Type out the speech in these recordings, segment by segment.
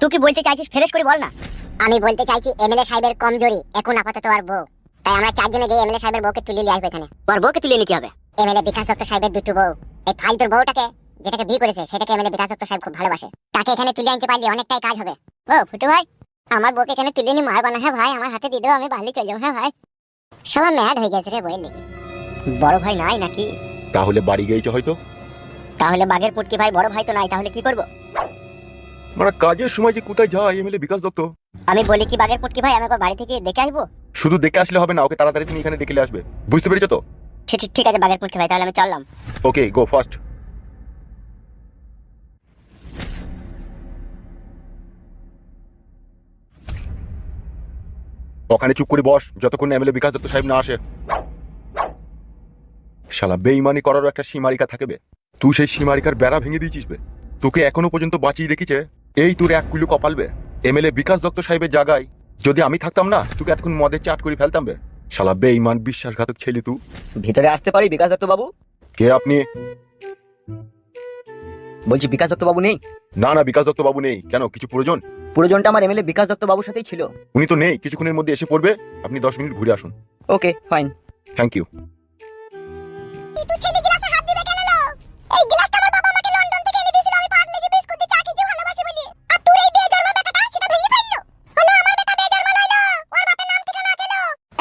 তুই কি বলতে চাইছিস ফেরেশ করে বল না? আমি বলতে চাইছি এমএলএ সাহেবের কমজোরি এখন আপাতত আর বউ। তাই আমরা চারজনে গিয়ে এমএলএ সাহেবের বউকে তুলে নিয়ে আসব এখানে। ওর বউকে তুলে নিয়ে কি হবে? এমএলএ বিকাশ দত্ত সাহেবের দুটো বউ। এই ফালতুর বউটাকে যেটাকে বিয়ে করেছে সেটাকে এমএলএ বিকাশ দত্ত সাহেব খুব ভালোবাসে। তাকে এখানে তুলে আনতে পারলে অনেকটাই কাজ হবে। ও ফুটু ভাই আমার বউকে এখানে তুলে নিয়ে মারবা না হ্যাঁ ভাই? আমার হাতে দিয়ে দেবো আমি বালি চলে যাব হ্যাঁ ভাই? শালা ম্যাড হয়ে গেছে রে বললি বড় ভাই নাই নাকি? তাহলে বাড়ি গিয়েছে হয়তো। তাহলে বাঘের পুটকি ভাই বড় ভাই তো নাই তাহলে কি করব? মানে কাজের সময় যে কোথায় যায় এমএলএ বিকাশ দত্ত? আমি বলি কি বাঘের পুটকি ভাই আমি ওকে বাড়ি থেকে দেখে আসব? শুধু দেখে আসলে হবে না ওকে তাড়াতাড়ি তুমি এখানে ডেকে আসবে। বুঝতে পেরেছ তো? ঠিক ঠিক- আছে বাঘের পুটকি ভাই তাহলে আমি চললাম। ওকে গো ফার্স্ট ওখানে চুপ করে বস যতক্ষণ এমএলএ বিকাশ দত্ত সাহেব না আসে। শালা বেইমানি করারও একটা সীমারিকা থাকবে তুই সেই সীমারিকার বেড়া ভেঙে দিয়েছিস বে। তোকে এখনও পর্যন্ত বাঁচিয়ে রেখেছে এই তোর এক কুলু কপালবে এমএলএ বিকাশ দত্ত সাহেবের জায়গায় যদি আমি থাকতাম না তোকে এতক্ষণ মদে চাট করে ফেলতাম বে। শালা বেইমান বিশ্বাসঘাতক ছেলে তুই ভিতরে আসতে পারি বিকাশ দত্ত বাবু? কে আপনি? বলছি বিকাশ দত্ত বাবু নেই? না না বিকাশ দত্ত বাবু নেই। কেন কিছু প্রয়োজন? প্রয়োজনটা আমার এমএলএ বিকাশ দত্ত বাবুর সাথেই ছিল। উনি তো নেই। কিছুক্ষণের মধ্যে এসে পড়বে। আপনি দশ মিনিট ঘুরে আসুন। Okay fine thank you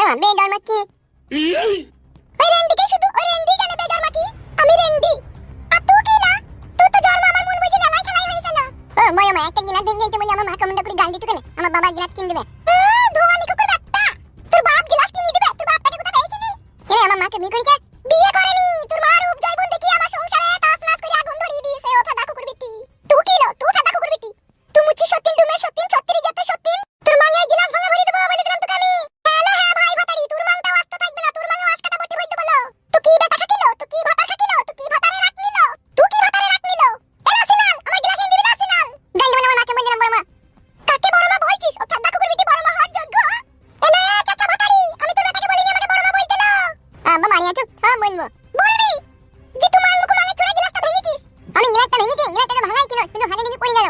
Tamam ben dalmak ki. ওই রেন্ডিকে শুধু? ওই রেন্ডি জানে বেজার মাটি আমি রেন্ডি আর তুই কি লা? তুই তো জন্ম আমার মন বুঝে জ্বালাই খেলাই হয়ে গেল। ও, মই আমার একটা গিলাস ভেঙে গেছে আমার মা কমন্ডা করে গান দিতে আমার বাবা গিলাস কিনে দেবে। ধোয়া নিকো করে তোর বাপ গিলাস কিনে দিবে, তোর বাপ কোথায় পেয়েছিলি? এ, আমার মাকে মি করে আমি গেলাম এমনিতে গেলাম ভাঙাই ছিল কিন্তু হাতে দেখে পড়ে গেল।